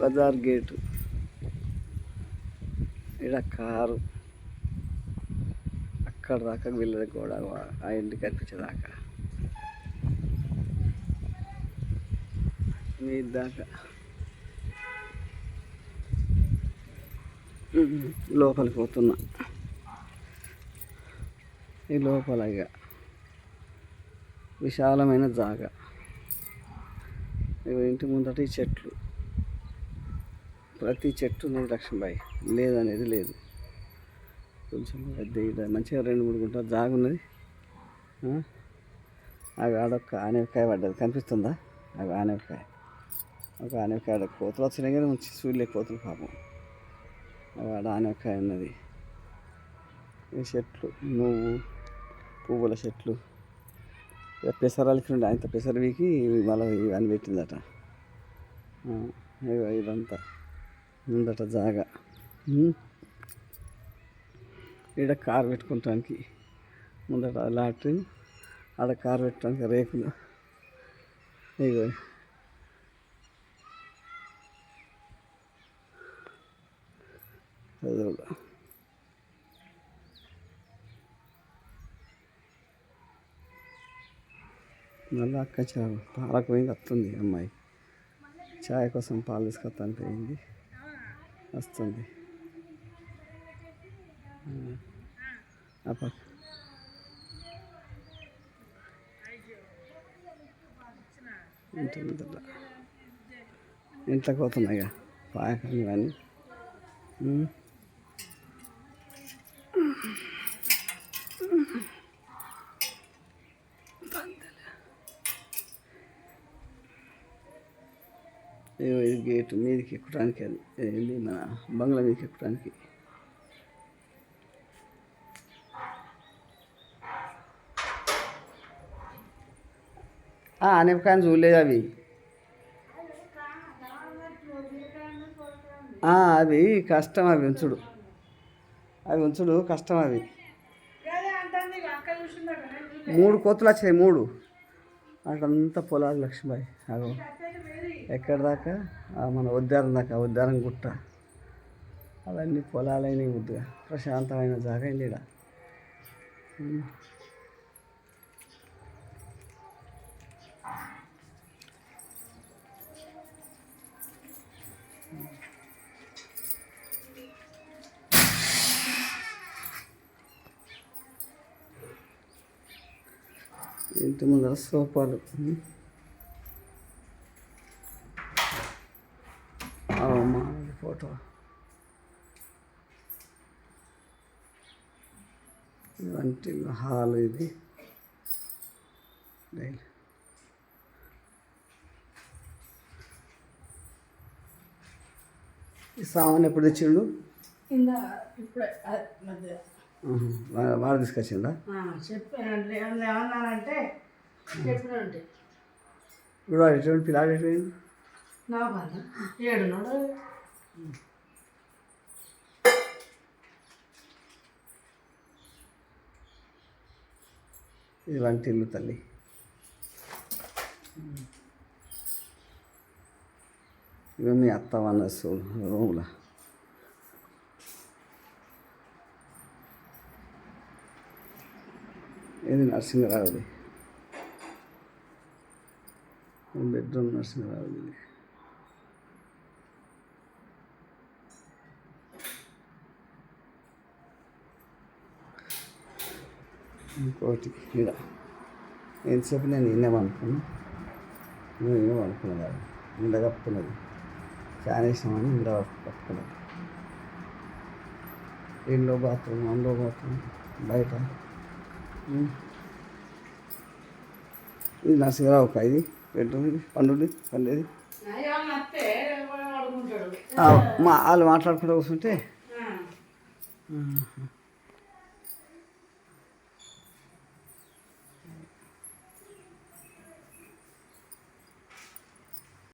Bazar gate. ఇక్కడ car. అక్కడ దాకా వెళ్ళదు కూడా ఆ ఇంటికి కనిపించేదాకా. మీ దాకా. లోపలికి పోతున్నా. ఈ లోపల ఇక విశాలమైన జాగా. ఇంటి ముందట ఈ చెట్లు. ప్రతి చెట్టు ఉన్నది లక్ష్మీబాయి లేదనేది లేదు. కొంచెం పెద్ద మంచిగా రెండు మూడు గుంటలు జాగా ఉన్నది. అవి ఆడొక్క ఆనపకాయ పడ్డది. కనిపిస్తుందా? అవి ఆనపకాయ. ఒక ఆనవకాయ ఆడ కోతులు వచ్చినాయి కానీ మంచి సూర్యులే కోతులు పాపం. అవి ఆడ ఆనవకాయ ఉన్నది. ఈ చెట్లు నువ్వు పువ్వుల చెట్లు. ఇక పెసరాలకి ఉండే అంత పెసరవికి మళ్ళీ ఇవన్నీ పెట్టిందట. ఇదంతా. ముందట జాగా. ఈడ కారు పెట్టుకుంటానికి ముందట లాట్రిన్ ఆడ కారు పెట్టడానికి రేకులు. ఇగో. చదువులు మళ్ళీ అక్క చా పాలకు పోయింది వస్తుంది అమ్మాయి. చాయ్ కోసం పాలు తీసుకొస్తాను పోయింది. వస్తుంది. ఉంటుంది ఆ ఇంట్లోకి పోతున్నాయిగా. పాయకం ఇవన్నీ ఉమ్. ఇగో ఇది గేటు మీదకి ఎక్కడానికి అది ఏంది మన బంగ్లా మీదకి ఎక్కడానికి. అనపకాయని చూడలేదు అవి. అవి కష్టం అవి ఉంచుడు. అవి ఉంచుడు కష్టం అవి. మూడు కోతులు వచ్చాయి మూడు. అక్కడంతా పొలాలు లక్ష్మీబాయి అగో ఎక్కడి దాకా? మన ఉద్యానం దాకా ఉద్యానం గుట్ట. అవన్నీ పొలాలైన ముద్దుగా ప్రశాంతమైన జాగా అయింది ఇక్కడ ఇంటి ముందర సోఫాలు. ఫోటో వంటి హాల్ ఇది. డైలీ. ఈ సామాన్ ఎప్పుడు తెచ్చిండు? వాడు తీసుకొచ్చిండా? చెప్పాను ఏమన్నానంటే చెప్పినంటే ఇప్పుడు ఎటువంటి పిల్లాడు ఎటువంటి నా ఇలాంటి ఇల్లు తల్లి. ఇవి మీ అత్త వన్న రూముల. ఇది నరసింహరావుది? బెడ్రూమ్ నరసింహరావుది. ఇంకోటి ఇక్కడ. ఎంతసేపు నేను విన్నామనుకున్నా నువ్వు విన్నామనుకున్నది అది ఇండ కప్పుకున్నది ఫ్యాన్ వేసామని ఇండ కప్పుకున్నది ఇంట్లో బాత్రూమ్ అందులో బాత్రూమ్ బయట. ఇది నరసింహరావు ఒక ఇది. బెడ్రూమ్ ఇది. పండుది వాళ్ళు మాట్లాడుకుంటూ కూర్చుంటే.